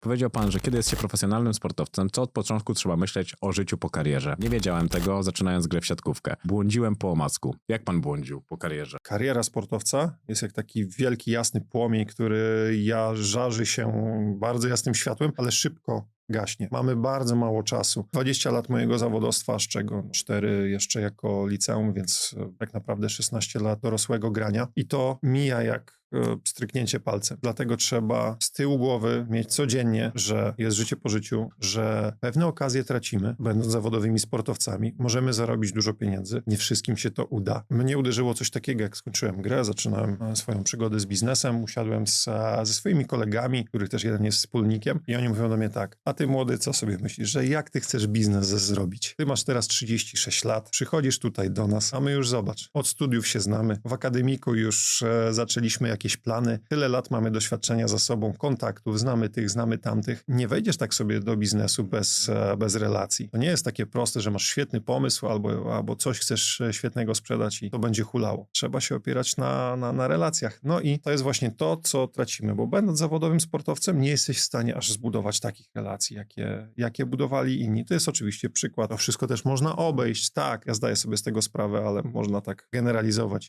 Powiedział pan, że kiedy jest się profesjonalnym sportowcem, co od początku trzeba myśleć o życiu po karierze. Nie wiedziałem tego, zaczynając grę w siatkówkę. Błądziłem po omacku. Jak pan błądził po karierze? Kariera sportowca jest jak taki wielki, jasny płomień, który ja żarzy się bardzo jasnym światłem, ale szybko gaśnie. Mamy bardzo mało czasu. 20 lat mojego zawodowstwa, z czego 4 jeszcze jako liceum, więc tak naprawdę 16 lat dorosłego grania. I to mija jak stryknięcie palcem. Dlatego trzeba z tyłu głowy mieć codziennie, że jest życie po życiu, że pewne okazje tracimy, będąc zawodowymi sportowcami. Możemy zarobić dużo pieniędzy. Nie wszystkim się to uda. Mnie uderzyło coś takiego, jak skończyłem grę, zaczynałem e, swoją przygodę z biznesem, usiadłem z, e, ze swoimi kolegami, których też jeden jest wspólnikiem i oni mówią do mnie tak, a ty młody, co sobie myślisz, że jak ty chcesz biznes zrobić? Ty masz teraz 36 lat, przychodzisz tutaj do nas, a my już zobacz, od studiów się znamy, w akademiku już e, zaczęliśmy jakieś plany, tyle lat mamy doświadczenia za sobą, kontaktów, znamy tych, znamy tamtych. Nie wejdziesz tak sobie do biznesu bez, e, bez relacji. To nie jest takie proste, że masz świetny pomysł albo, albo coś chcesz e, świetnego sprzedać i to będzie hulało. Trzeba się opierać na, na, na relacjach. No i to jest właśnie to, co tracimy, bo będąc zawodowym sportowcem, nie jesteś w stanie aż zbudować takich relacji, jakie, jakie budowali inni. To jest oczywiście przykład. To wszystko też można obejść. Tak, ja zdaję sobie z tego sprawę, ale można tak generalizować.